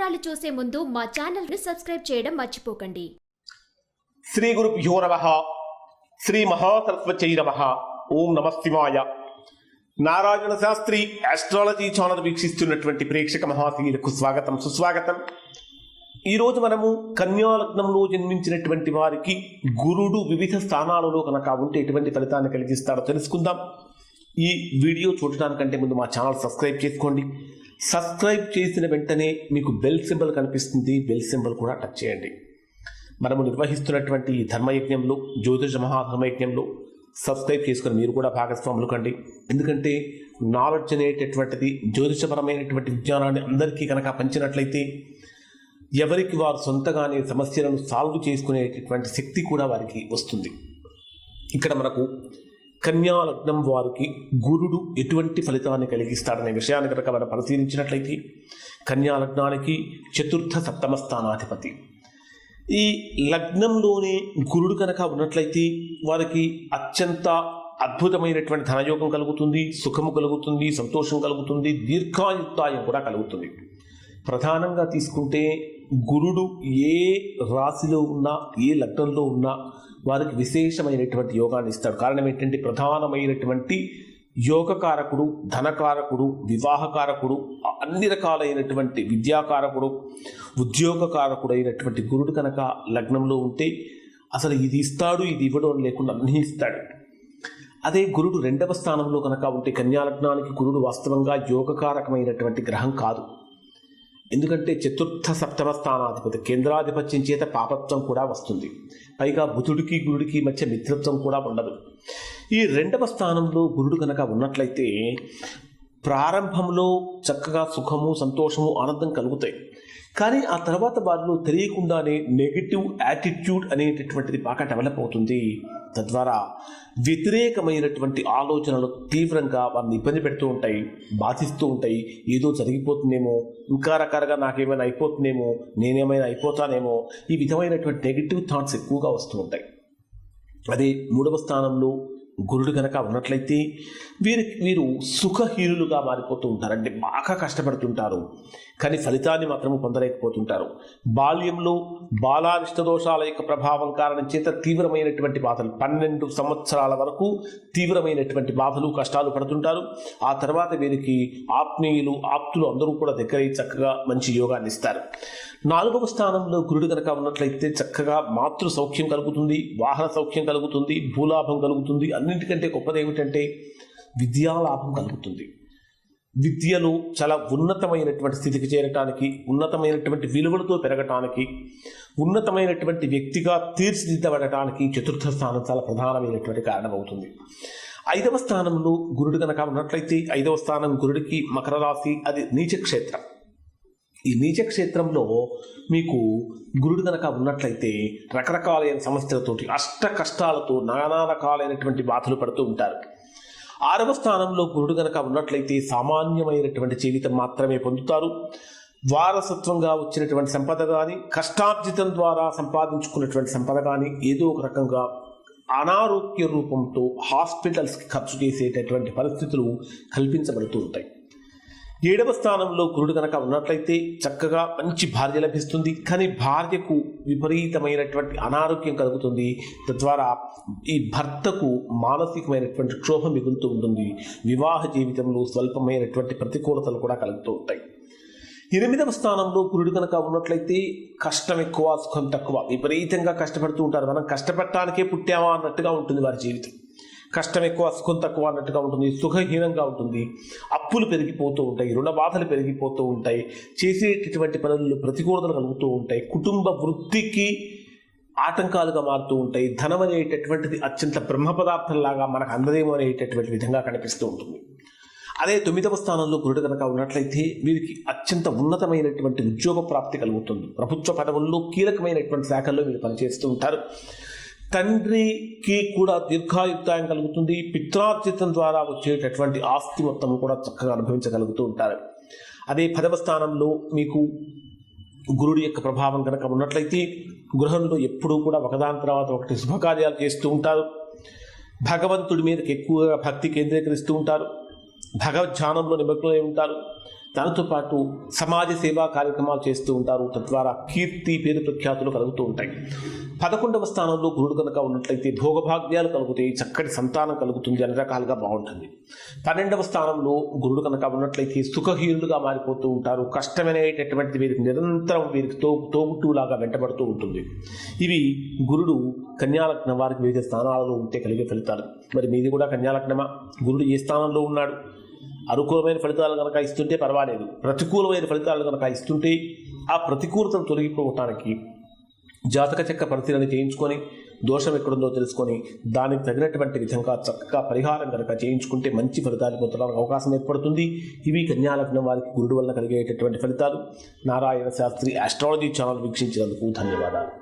వివరాలు చూసే ముందు మా ఛానల్ని సబ్స్క్రైబ్ చేయడం మర్చిపోకండి. శ్రీ గురుభ్యో నమ. శ్రీ మహాసరస్వతై నమ. ఓం నమ శివాయ. నారాయణ శాస్త్రి ఆస్ట్రాలజీ ఛానల్ వీక్షిస్తున్నటువంటి ప్రేక్షక మహాశీలకు స్వాగతం సుస్వాగతం. ఈరోజు మనము కన్యాలగ్నంలో జన్మించినటువంటి వారికి గురుడు వివిధ స్థానాలలో కనుక ఉంటే ఎటువంటి ఫలితాన్ని కలిగిస్తారో తెలుసుకుందాం. ఈ వీడియో చూడటానికంటే ముందు మా ఛానల్ సబ్స్క్రైబ్ చేసుకోండి. సబ్స్క్రైబ్ చేసిన వెంటనే మీకు బెల్ సింబల్ కనిపిస్తుంది. బెల్ సింబల్ కూడా టచ్ చేయండి. మనము నిర్వహిస్తున్నటువంటి ఈ ధర్మయజ్ఞంలో జ్యోతిష మహాధర్మయజ్ఞంలో సబ్స్క్రైబ్ చేసుకుని మీరు కూడా భాగస్వాములు కండి ఎందుకంటే నాలెడ్జ్ అనేటటువంటిది జ్యోతిషపరమైనటువంటి విజ్ఞానాన్ని అందరికీ కనుక పంచినట్లయితే ఎవరికి వారు సొంతగానే సమస్యలను సాల్వ్ చేసుకునేటటువంటి శక్తి కూడా వారికి వస్తుంది. ఇక్కడ మనకు కన్యా లగ్నం వారికి గురుడు ఎటువంటి ఫలితాన్ని కలిగిస్తాడనే విషయాన్ని కనుక మనం పరిశీలించినట్లయితే కన్యా లగ్నానికి చతుర్థ సప్తమ స్థానాధిపతి. ఈ లగ్నంలోనే గురుడు కనుక ఉన్నట్లయితే వారికి అత్యంత అద్భుతమైనటువంటి ధనయోగం కలుగుతుంది సుఖము కలుగుతుంది సంతోషం కలుగుతుంది దీర్ఘాయుక్తాయం కూడా కలుగుతుంది. ప్రధానంగా తీసుకుంటే గురుడు ఏ రాశిలో ఉన్నా ఏ లగ్నంలో ఉన్నా వారికి విశేషమైనటువంటి యోగాన్ని ఇస్తాడు. కారణం ఏంటంటే ప్రధానమైనటువంటి యోగకారకుడు ధనకారకుడు వివాహకారకుడు అన్ని రకాలైనటువంటి విద్యాకారకుడు ఉద్యోగకారకుడు అయినటువంటి గురుడు కనుక లగ్నంలో ఉంటే అసలు ఇది ఇస్తాడు ఇది ఇవ్వడం లేకుండా అన్నీ ఇస్తాడు. అదే గురుడు రెండవ స్థానంలో కనుక ఉంటే కన్యా లగ్నానికి గురుడు వాస్తవంగా యోగకారకమైనటువంటి గ్రహం కాదు. ఎందుకంటే చతుర్థ సప్తమ స్థానాధిపతి కేంద్రాధిపత్యం చేత పాపత్వం కూడా వస్తుంది. పైగా బుధుడికి గురుడికి మధ్య మిత్రత్వం కూడా ఉండదు. ఈ రెండవ స్థానంలో గురుడు కనుక ఉన్నట్లయితే ప్రారంభంలో చక్కగా సుఖము సంతోషము ఆనందం కలుగుతాయి. కానీ ఆ తర్వాత వాళ్ళు తెలియకుండానే నెగిటివ్ యాటిట్యూడ్ అనేటటువంటిది బాగా డెవలప్ అవుతుంది. తద్వారా వ్యతిరేకమైనటువంటి ఆలోచనలు తీవ్రంగా వారిని ఇబ్బంది పెడుతూ ఉంటాయి బాధిస్తూ ఉంటాయి. ఏదో జరిగిపోతుందేమో ఇంకా రకాలుగా నాకేమైనా అయిపోతుందేమో నేనేమైనా అయిపోతానేమో ఈ విధమైనటువంటి నెగిటివ్ థాట్స్ ఎక్కువగా వస్తూ ఉంటాయి. అదే మూడవ స్థానంలో గురుడు కనుక ఉన్నట్లయితే వీరి వీరు సుఖహీనులుగా మారిపోతూ ఉంటారు అంటే బాగా కష్టపడుతుంటారు. కానీ ఫలితాన్ని మాత్రము పొందలేకపోతుంటారు. బాల్యంలో బాలారిష్ట దోషాల యొక్క ప్రభావం కారణం చేత తీవ్రమైనటువంటి బాధలు పన్నెండు సంవత్సరాల వరకు తీవ్రమైనటువంటి బాధలు కష్టాలు పడుతుంటారు. ఆ తర్వాత వీరికి ఆత్మీయులు ఆప్తులు అందరూ కూడా దగ్గరై చక్కగా మంచి యోగాన్ని ఇస్తారు. నాలుగవ స్థానంలో గురుడు కనుక ఉన్నట్లయితే చక్కగా మాతృ సౌఖ్యం కలుగుతుంది వాహన సౌఖ్యం కలుగుతుంది భూలాభం కలుగుతుంది అన్నింటికంటే గొప్పది ఏమిటంటే విద్యాలాభం కలుగుతుంది. విద్యలో చాలా ఉన్నతమైనటువంటి స్థితికి చేరటానికి ఉన్నతమైనటువంటి విలువలతో పెరగటానికి ఉన్నతమైనటువంటి వ్యక్తిగా తీర్చిదిద్దబడటానికి చతుర్థ స్థానం చాలా ప్రధానమైనటువంటి కారణమవుతుంది. ఐదవ స్థానంలో గురుడు కనుక ఉన్నట్లయితే ఐదవ స్థానం గురుడికి మకర రాశి అది నీచ క్షేత్రం ఈ నీచ క్షేత్రంలో మీకు గురుడు కనుక ఉన్నట్లయితే రకరకాలైన సమస్యలతోటి అష్ట కష్టాలతో నానా రకాలైనటువంటి బాధలు పడుతూ ఉంటారు. ఆరవ స్థానంలో గురుడు కనుక ఉన్నట్లయితే సామాన్యమైనటువంటి జీవితం మాత్రమే పొందుతారు. వారసత్వంగా వచ్చినటువంటి సంపద కానీ కష్టార్జితం ద్వారా సంపాదించుకున్నటువంటి సంపద కానీ ఏదో ఒక రకంగా అనారోగ్య రూపంతో హాస్పిటల్స్కి ఖర్చు చేసేటటువంటి పరిస్థితులు కల్పించబడుతూ ఉంటాయి. ఏడవ స్థానంలో గురుడు కనుక ఉన్నట్లయితే చక్కగా మంచి భార్య లభిస్తుంది. కానీ భార్యకు విపరీతమైనటువంటి అనారోగ్యం కలుగుతుంది. తద్వారా ఈ భర్తకు మానసికమైనటువంటి క్షోభ మిగులుతూ ఉంటుంది. వివాహ జీవితంలో స్వల్పమైనటువంటి ప్రతికూలతలు కూడా కలుగుతూ ఉంటాయి. ఎనిమిదవ స్థానంలో గురుడు కనుక ఉన్నట్లయితే కష్టం ఎక్కువ సుఖం తక్కువ. విపరీతంగా కష్టపడుతూ ఉంటారు. మనం కష్టపడటానికే పుట్టామా అన్నట్టుగా ఉంటుంది వారి జీవితం. కష్టం ఎక్కువ సుఖం తక్కువ అన్నట్టుగా ఉంటుంది సుఖహీనంగా ఉంటుంది. అప్పులు పెరిగిపోతూ ఉంటాయి రుణ బాధలు పెరిగిపోతూ ఉంటాయి చేసేటటువంటి పనుల్లో ప్రతికూలతలు కలుగుతూ ఉంటాయి కుటుంబ వృత్తికి ఆటంకాలుగా మారుతూ ఉంటాయి. ధనం అనేటటువంటిది అత్యంత బ్రహ్మ పదార్థంలాగా మనకు అందదేమో అనేటటువంటి విధంగా కనిపిస్తూ ఉంటుంది. అదే తొమ్మిదవ స్థానంలో గురుడు కనుక ఉన్నట్లయితే వీరికి అత్యంత ఉన్నతమైనటువంటి ఉద్యోగ ప్రాప్తి కలుగుతుంది. ప్రభుత్వ పదవుల్లో కీలకమైనటువంటి శాఖల్లో వీరు పనిచేస్తూ ఉంటారు. తండ్రికి కూడా దీర్ఘాయుక్తాయం కలుగుతుంది. పిత్రార్జితం ద్వారా వచ్చేటటువంటి ఆస్తి మొత్తం కూడా చక్కగా అనుభవించగలుగుతూ ఉంటారు. అదే పదవ స్థానంలో మీకు గురుడి యొక్క ప్రభావం కనుక ఉన్నట్లయితే గృహంలో ఎప్పుడూ కూడా ఒకదాని తర్వాత ఒకటి శుభకార్యాలు చేస్తూ ఉంటారు. భగవంతుడి మీదకి ఎక్కువగా భక్తి కేంద్రీకరిస్తూ ఉంటారు. భగవద్ ధ్యానంలో నిమగ్నమై ఉంటారు. దానితో పాటు సమాజ సేవా కార్యక్రమాలు చేస్తూ ఉంటారు. తద్వారా కీర్తి పేరు ప్రఖ్యాతులు కలుగుతూ ఉంటాయి. పదకొండవ స్థానంలో గురుడు కనుక ఉన్నట్లయితే భోగభాగ్యాలు కలుగుతాయి. చక్కటి సంతానం కలుగుతుంది. అన్ని రకాలుగా బాగుంటుంది. పన్నెండవ స్థానంలో గురుడు కనుక ఉన్నట్లయితే సుఖహీనులుగా మారిపోతూ ఉంటారు. కష్టమైనటువంటి వీరికి నిరంతరం వీరికి తో తోగుట్టులాగా వెంటబడుతూ ఉంటుంది. ఇవి గురుడు కన్యాలగ్న వారికి వివిధ స్థానాలలో ఉంటే కలిగే ఫలితాలు. మరి మీది కూడా కన్యాలగ్నమా? గురుడు ఏ స్థానంలో ఉన్నాడు? అనుకూలమైన ఫలితాలు కనుక ఇస్తుంటే పర్వాలేదు. ప్రతికూలమైన ఫలితాలు కనుక ఇస్తుంటే ఆ ప్రతికూలతను తొలగిపోవటానికి జాతక చక్ర పరిశీలన చేయించుకొని దోషం ఎక్కడుందో తెలుసుకొని దానికి తగినటువంటి విధంగా చక్కగా పరిహారం కనుక చేయించుకుంటే మంచి ఫలితాలు పొందడానికి అవకాశం ఏర్పడుతుంది. ఇవి కన్యాలగ్నం వారికి గురుడు వల్ల కలిగేటటువంటి ఫలితాలు. నారాయణ శాస్త్రి ఆస్ట్రాలజీ ఛానల్ వీక్షించినందుకు ధన్యవాదాలు.